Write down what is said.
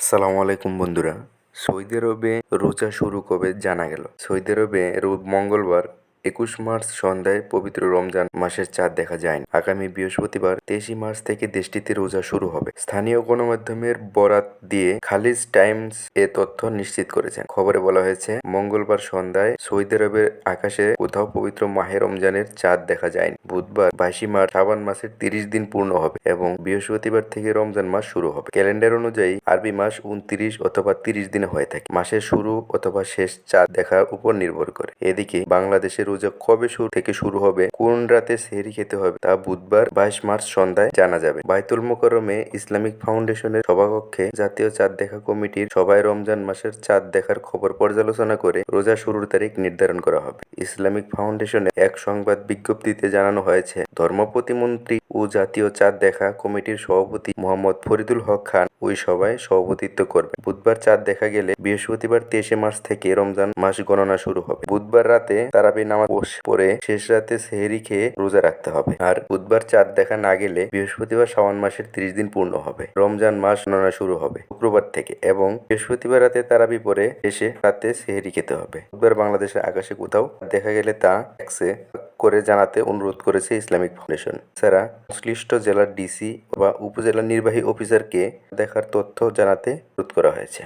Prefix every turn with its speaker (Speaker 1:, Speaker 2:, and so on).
Speaker 1: আসসালামু আলাইকুম বন্ধুরা। সৌদি আরবে রোজা শুরু কবে জানা গেল। সৌদি আরবে মঙ্গলবার একুশ মার্চ সন্ধ্যায় পবিত্র রমজান মাসের চাঁদ দেখা যায়নি আগামী বৃহস্পতিবার তেইশে মার্চ থেকে দেশটিতে রোজা শুরু হবে। স্থানীয় গণমাধ্যমের বরাত দিয়ে খালিজ টাইমস এ তথ্য নিশ্চিত করেছেন। খবরে বলা হয়েছে, মঙ্গলবার সন্ধ্যায় সৌদি আরবের আকাশে কোথাও পবিত্র মাহে রমজানের চাঁদ দেখা যায়নি। বুধবার বাইশে মার্চ শ্রাবণ মাসের তিরিশ দিন পূর্ণ হবে এবং বৃহস্পতিবার থেকে রমজান মাস শুরু হবে। ক্যালেন্ডার অনুযায়ী আরবি মাস উনত্রিশ অথবা তিরিশ দিনে হয়ে থাকে। মাসের শুরু অথবা শেষ চাঁদ দেখার উপর নির্ভর করে। এদিকে বাংলাদেশের রোজা কবে শুরু থেকে শুরু হবে, কোন রাতে সেহরি খেতে হবে তা বুধবার বাইশ মার্চ সন্ধ্যায় জানা যাবে। বাইতুল মোকরমে ইসলামিক ফাউন্ডেশনের সভাকক্ষে জাতীয় চাঁদ দেখা কমিটির সবাই রমজান মাসের চাঁদ দেখার খবর পর্যালোচনা করে রোজা শুরুর তারিখ নির্ধারণ করা হবে। ইসলামিক ফাউন্ডেশনের এক সংবাদ বিজ্ঞপ্তিতে জানানো হয়েছে ধর্ম প্রতিমন্ত্রী ও জাতীয় চাঁদ দেখা কমিটির সভাপতি মোহাম্মদ ফরিদুল হক খান ওই সভায় সভাপতিত্ব করবেন। বুধবার চাঁদ দেখা গেলে বৃহস্পতিবার তেইশে মার্চ থেকে রমজান মাস গণনা শুরু হবে। বুধবার রাতে তারাবি নামাজ পড়ে শেষ রাতে সেহেরি খেয়ে রোজা রাখতে হবে। আর বুধবার চাঁদ দেখা না গেলে বৃহস্পতিবার শ্রাবণ মাসের ত্রিশ দিন পূর্ণ হবে। রমজান মাস গণনা শুরু হবে শুক্রবার থেকে এবং বৃহস্পতিবার রাতে তারাবি পরে শেষে রাতে সেহেরি খেতে হবে। বুধবার বাংলাদেশের আকাশে কোথাও দেখা গেলে তা ট্যাক্সে করে জানাতে অনুরোধ করেছে ইসলামিক ফাউন্ডেশন। এছাড়া সংশ্লিষ্ট জেলার ডিসি বা উপজেলা নির্বাহী অফিসারকে দেখার তথ্য জানাতে অনুরোধ করা হয়েছে।